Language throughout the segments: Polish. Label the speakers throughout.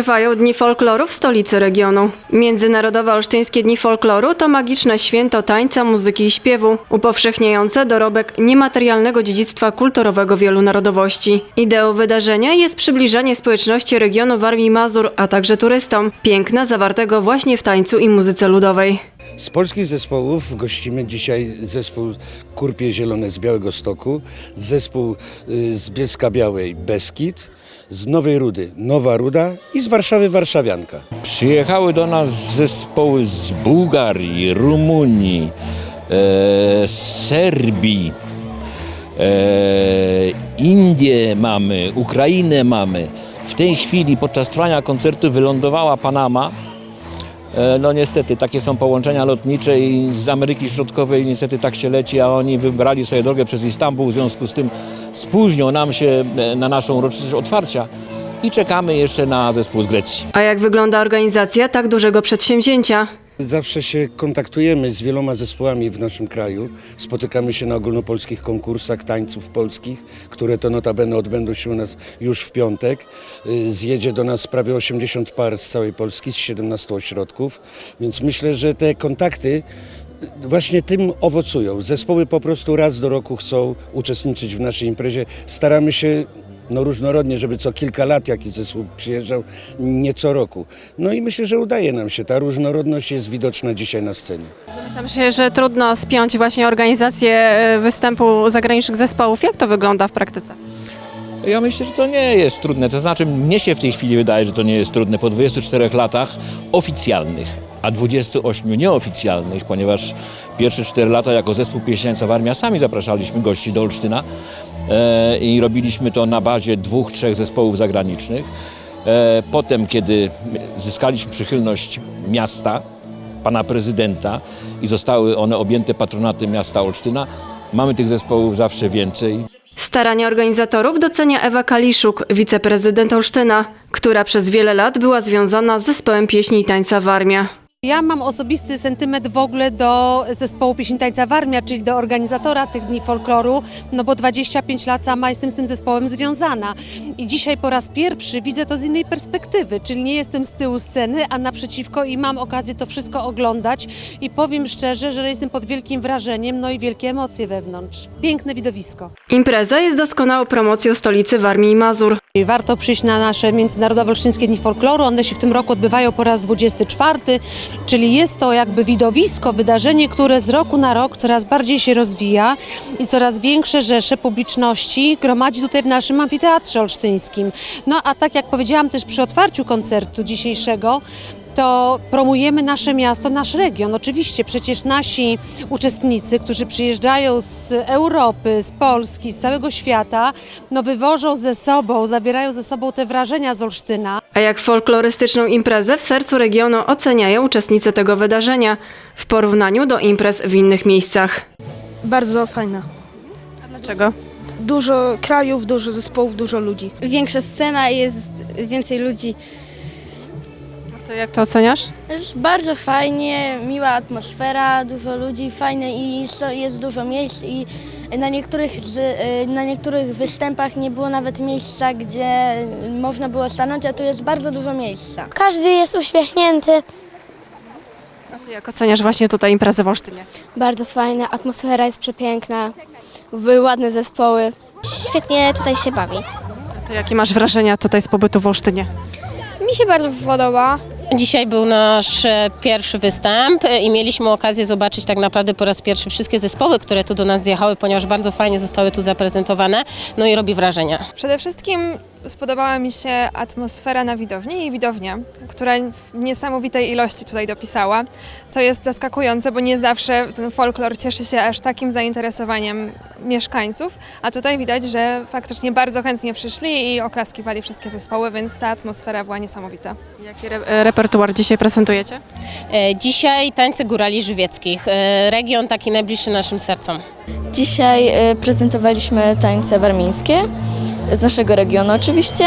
Speaker 1: Trwają Dni Folkloru w stolicy regionu. Międzynarodowe Olsztyńskie Dni Folkloru to magiczne święto tańca, muzyki i śpiewu, upowszechniające dorobek niematerialnego dziedzictwa kulturowego wielu narodowości. Ideą wydarzenia jest przybliżanie społeczności regionu Warmii Mazur, a także turystom, piękna zawartego właśnie w tańcu i muzyce ludowej.
Speaker 2: Z polskich zespołów gościmy dzisiaj zespół Kurpie Zielone z Białego Stoku, zespół y, z Bielska Białej Beskid, z Nowej Rudy Nowa Ruda i z Warszawy Warszawianka.
Speaker 3: Przyjechały do nas zespoły z Bułgarii, Rumunii, e, Serbii, e, Indie mamy, Ukrainę mamy. W tej chwili podczas trwania koncertu wylądowała Panama. E, No niestety, takie są połączenia lotnicze i z Ameryki Środkowej niestety tak się leci, a oni wybrali sobie drogę przez Istanbul, w związku z tym spóźnią nam się e, na naszą uroczystość otwarcia i czekamy jeszcze na zespół z Grecji.
Speaker 1: A jak wygląda organizacja tak dużego przedsięwzięcia?
Speaker 2: Zawsze się kontaktujemy z wieloma zespołami w naszym kraju. Spotykamy się na ogólnopolskich konkursach tańców polskich, które to notabene odbędą się u nas już w piątek. Y, Zjedzie do nas prawie 80 par z całej Polski, z 17 ośrodków, więc myślę, że te kontakty właśnie tym owocują. Zespoły po prostu raz do roku chcą uczestniczyć w naszej imprezie. Staramy się no różnorodnie, żeby co kilka lat jakiś zespół przyjeżdżał, nie co roku. No i myślę, że udaje nam się. Ta różnorodność jest widoczna dzisiaj na scenie.
Speaker 1: Myślę się, że trudno spiąć właśnie organizację e, występu zagranicznych zespołów. Jak to wygląda w praktyce?
Speaker 3: Ja myślę, że to nie jest trudne. To znaczy, mnie się w tej chwili wydaje, że to nie jest trudne. Po 24 latach oficjalnych, a 28 nieoficjalnych, ponieważ pierwsze 4 lata jako zespół Pieśniańca w Armii sami zapraszaliśmy gości do Olsztyna i robiliśmy to na bazie dwóch, trzech zespołów zagranicznych. E, potem, kiedy zyskaliśmy przychylność miasta, pana prezydenta i zostały one objęte patronatem miasta Olsztyna, mamy tych zespołów zawsze więcej.
Speaker 1: Starania organizatorów docenia Ewa Kaliszuk, wiceprezydent Olsztyna, która przez wiele lat była związana z zespołem pieśni i tańca Warmia.
Speaker 4: Ja mam osobisty sentyment w ogóle do zespołu Pieśni Tańca Warmia, czyli do organizatora tych dni folkloru, no bo 25 lat sama jestem z tym zespołem związana. I dzisiaj po raz pierwszy widzę to z innej perspektywy, czyli nie jestem z tyłu sceny, a naprzeciwko i mam okazję to wszystko oglądać i powiem szczerze, że jestem pod wielkim wrażeniem, no i wielkie emocje wewnątrz. Piękne widowisko.
Speaker 1: Impreza jest doskonałą promocją stolicy Warmii i Mazur.
Speaker 4: Warto przyjść na nasze Międzynarodowe Olsztyńskie Dni Folkloru. One się w tym roku odbywają po raz 24, czyli jest to jakby widowisko, wydarzenie, które z roku na rok coraz bardziej się rozwija i coraz większe rzesze publiczności gromadzi tutaj w naszym amfiteatrze olsztyńskim. No a tak jak powiedziałam też przy otwarciu koncertu dzisiejszego, to promujemy nasze miasto, nasz region. Oczywiście przecież nasi uczestnicy, którzy przyjeżdżają z Europy, z Polski, z całego świata, no wywożą ze sobą, zabierają ze sobą te wrażenia z Olsztyna.
Speaker 1: A jak folklorystyczną imprezę w sercu regionu oceniają uczestnicy tego wydarzenia w porównaniu do imprez w innych miejscach.
Speaker 5: Bardzo fajna.
Speaker 1: Dlaczego?
Speaker 5: Dużo krajów, dużo zespołów, dużo ludzi.
Speaker 6: większa scena, jest więcej ludzi.
Speaker 1: To jak to oceniasz?
Speaker 6: Jest bardzo fajnie, miła atmosfera, dużo ludzi, fajne i jest dużo miejsc i na niektórych, z, y, na niektórych występach nie było nawet miejsca, gdzie można było stanąć, a tu jest bardzo dużo miejsca.
Speaker 7: Każdy jest uśmiechnięty.
Speaker 1: A ty jak oceniasz właśnie tutaj imprezę w Olsztynie?
Speaker 7: Bardzo fajna, atmosfera jest przepiękna. Były ładne zespoły. Świetnie tutaj się bawi.
Speaker 1: A ty jakie masz wrażenia tutaj z pobytu w Olsztynie?
Speaker 7: Mi się bardzo podoba.
Speaker 8: Dzisiaj był nasz e, pierwszy występ e, i mieliśmy okazję zobaczyć tak naprawdę po raz pierwszy wszystkie zespoły, które tu do nas zjechały, ponieważ bardzo fajnie zostały tu zaprezentowane, no i robi wrażenie.
Speaker 9: Przede wszystkim spodobała mi się atmosfera na widowni i widownia, która w niesamowitej ilości tutaj dopisała, co jest zaskakujące, bo nie zawsze ten folklor cieszy się aż takim zainteresowaniem mieszkańców, a tutaj widać, że faktycznie bardzo chętnie przyszli i oklaskiwali wszystkie zespoły, więc ta atmosfera była niesamowita.
Speaker 1: Jaki re- repertuar dzisiaj prezentujecie?
Speaker 8: E, Dzisiaj tańce górali żywieckich, e, region taki najbliższy naszym sercom.
Speaker 7: Dzisiaj y, prezentowaliśmy tańce warmińskie z naszego regionu oczywiście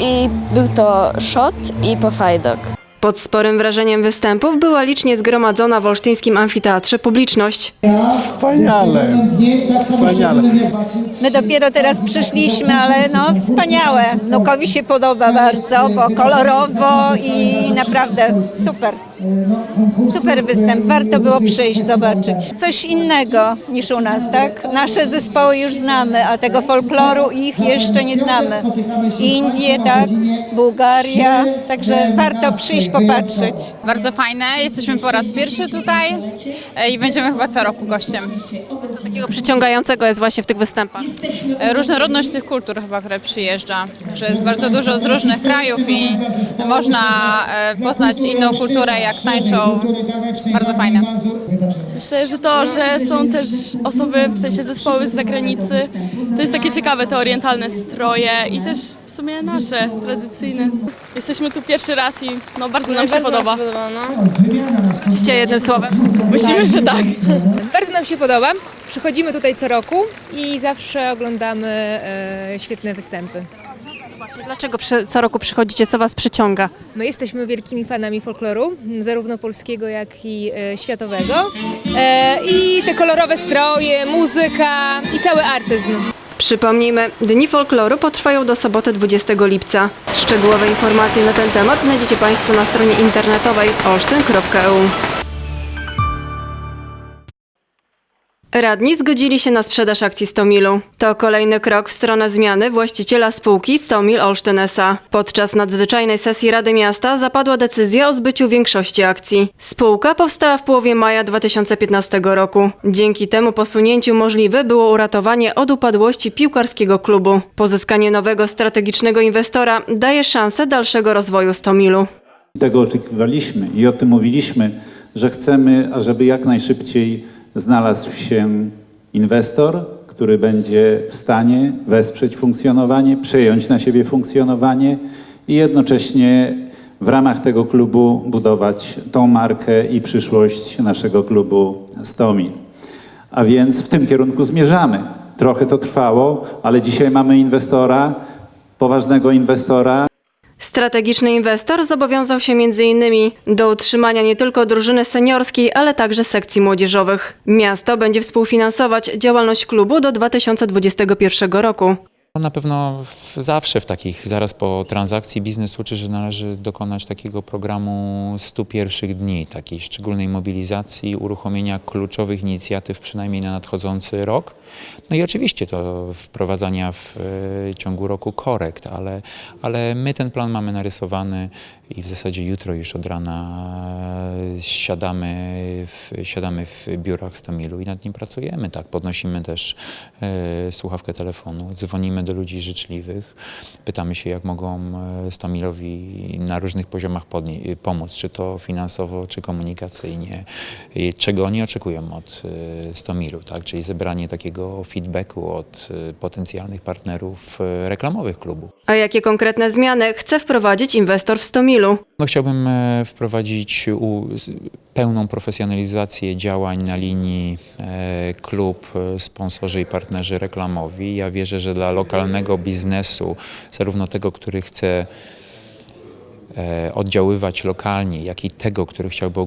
Speaker 7: i był to szot i pofajdok.
Speaker 1: Pod sporym wrażeniem występów była licznie zgromadzona w olsztyńskim amfiteatrze publiczność.
Speaker 10: Wspaniale. Wspaniale.
Speaker 11: My dopiero teraz przyszliśmy, ale no wspaniałe. Nukowi się podoba bardzo, bo kolorowo i naprawdę super. Super występ, warto było przyjść, zobaczyć. Coś innego niż u nas, tak? Nasze zespoły już znamy, a tego folkloru ich jeszcze nie znamy. Indie, tak? Bułgaria, także warto przyjść, popatrzeć.
Speaker 12: Bardzo fajne. Jesteśmy po raz pierwszy tutaj e, i będziemy chyba co roku gościem.
Speaker 1: Takiego przyciągającego jest właśnie w tych występach.
Speaker 12: E, Różnorodność tych kultur chyba, które przyjeżdża, że jest bardzo dużo z różnych krajów i można e, poznać inną kulturę, jak tańczą. Bardzo fajne.
Speaker 13: Myślę, że to, że są też osoby, w sensie zespoły z zagranicy, to jest takie ciekawe, te orientalne stroje i też w sumie nasze, tradycyjne. Jesteśmy tu pierwszy raz i no bardzo nam się podoba.
Speaker 1: Widzicie jednym słowem.
Speaker 13: Myślimy, że tak.
Speaker 9: Bardzo nam się podoba. Przychodzimy tutaj co roku i zawsze oglądamy e, świetne występy.
Speaker 1: Właśnie, dlaczego przy, co roku przychodzicie? Co was przyciąga?
Speaker 9: My jesteśmy wielkimi fanami folkloru, zarówno polskiego, jak i e, światowego. E, I te kolorowe stroje, muzyka i cały artyzm.
Speaker 1: Przypomnijmy, Dni Folkloru potrwają do soboty 20 lipca. Szczegółowe informacje na ten temat znajdziecie Państwo na stronie internetowej olsztyn.eu. Radni zgodzili się na sprzedaż akcji Stomilu. To kolejny krok w stronę zmiany właściciela spółki Stomil Olsztyn S.A. Podczas nadzwyczajnej sesji Rady Miasta zapadła decyzja o zbyciu większości akcji. Spółka powstała w połowie maja 2015 roku. Dzięki temu posunięciu możliwe było uratowanie od upadłości piłkarskiego klubu. Pozyskanie nowego strategicznego inwestora daje szansę dalszego rozwoju Stomilu.
Speaker 10: Tego oczekiwaliśmy i o tym mówiliśmy, że chcemy, ażeby jak najszybciej znalazł się inwestor, który będzie w stanie wesprzeć funkcjonowanie, przejąć na siebie funkcjonowanie i jednocześnie w ramach tego klubu budować tą markę i przyszłość naszego klubu Stomil. A więc w tym kierunku zmierzamy. Trochę to trwało, ale dzisiaj mamy inwestora, poważnego inwestora,
Speaker 1: Strategiczny inwestor zobowiązał się m.in. do utrzymania nie tylko drużyny seniorskiej, ale także sekcji młodzieżowych. Miasto będzie współfinansować działalność klubu do 2021 roku.
Speaker 14: Na pewno w, zawsze w takich, zaraz po transakcji biznes uczy, że należy dokonać takiego programu 100 pierwszych dni, takiej szczególnej mobilizacji, uruchomienia kluczowych inicjatyw przynajmniej na nadchodzący rok. No i oczywiście to wprowadzania w e, ciągu roku korekt, ale, ale my ten plan mamy narysowany i w zasadzie jutro już od rana e, siadamy w, siadamy w biurach Stomilu i nad nim pracujemy. Tak, podnosimy też e, słuchawkę telefonu, dzwonimy do ludzi życzliwych, pytamy się, jak mogą e, Stomilowi na różnych poziomach podnie- pomóc, czy to finansowo, czy komunikacyjnie, i czego oni oczekują od e, Stomilu, tak? czyli zebranie takiego feedbacku od e, potencjalnych partnerów e, reklamowych klubu.
Speaker 1: A jakie konkretne zmiany chce wprowadzić inwestor w Stomilu?
Speaker 14: No, chciałbym e, wprowadzić pełną profesjonalizację działań na linii e, klub, e, sponsorzy i partnerzy reklamowi. Ja wierzę, że dla lokalnego biznesu, zarówno tego, który chce e, oddziaływać lokalnie, jak i tego, który chciałby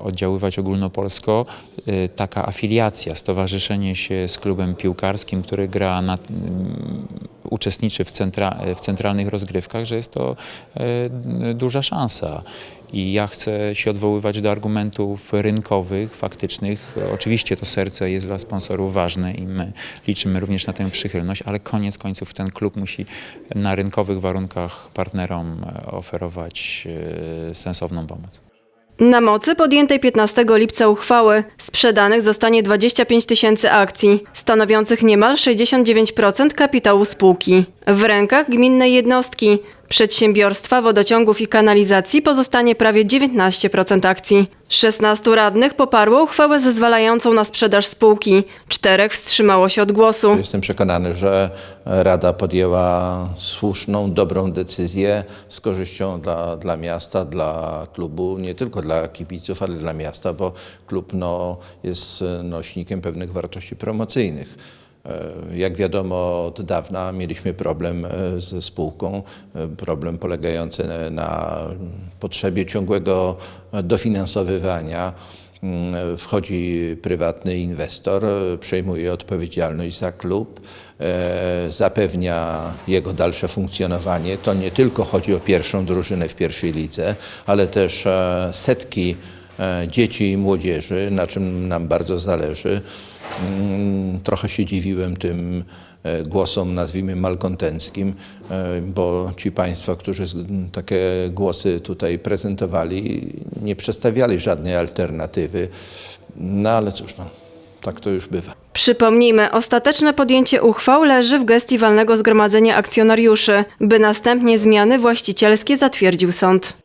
Speaker 14: oddziaływać ogólnopolsko, e, taka afiliacja, stowarzyszenie się z klubem piłkarskim, który gra na, uczestniczy w, centra, w centralnych rozgrywkach, że jest to e, duża szansa. I ja chcę się odwoływać do argumentów rynkowych, faktycznych. Oczywiście to serce jest dla sponsorów ważne i my liczymy również na tę przychylność, ale koniec końców ten klub musi na rynkowych warunkach partnerom e, oferować e, sensowną pomoc.
Speaker 1: Na mocy podjętej 15 lipca uchwały sprzedanych zostanie 25 tysięcy akcji, stanowiących niemal 69% kapitału spółki. W rękach gminnej jednostki, przedsiębiorstwa wodociągów i kanalizacji pozostanie prawie 19% akcji. 16 radnych poparło uchwałę zezwalającą na sprzedaż spółki, czterech wstrzymało się od głosu.
Speaker 15: Jestem przekonany, że Rada podjęła słuszną, dobrą decyzję z korzyścią dla, dla miasta, dla klubu, nie tylko dla kibiców, ale dla miasta, bo klub no, jest nośnikiem pewnych wartości promocyjnych. E, Jak wiadomo, od dawna mieliśmy problem e, ze spółką, e, problem polegający na potrzebie ciągłego dofinansowywania. Mm, Wchodzi prywatny inwestor, przejmuje odpowiedzialność za klub, zapewnia jego dalsze funkcjonowanie. To nie tylko chodzi o pierwszą drużynę w pierwszej lidze, ale też setki dzieci i młodzieży, na czym nam bardzo zależy. Mm, Trochę się dziwiłem tym e, głosom, nazwijmy malkontenckim, e, bo ci Państwo, którzy takie głosy tutaj prezentowali, nie przedstawiali żadnej alternatywy. No ale cóż, no, tak to już bywa.
Speaker 1: Przypomnijmy, ostateczne podjęcie uchwał leży w gestii walnego zgromadzenia akcjonariuszy, by następnie zmiany właścicielskie zatwierdził sąd.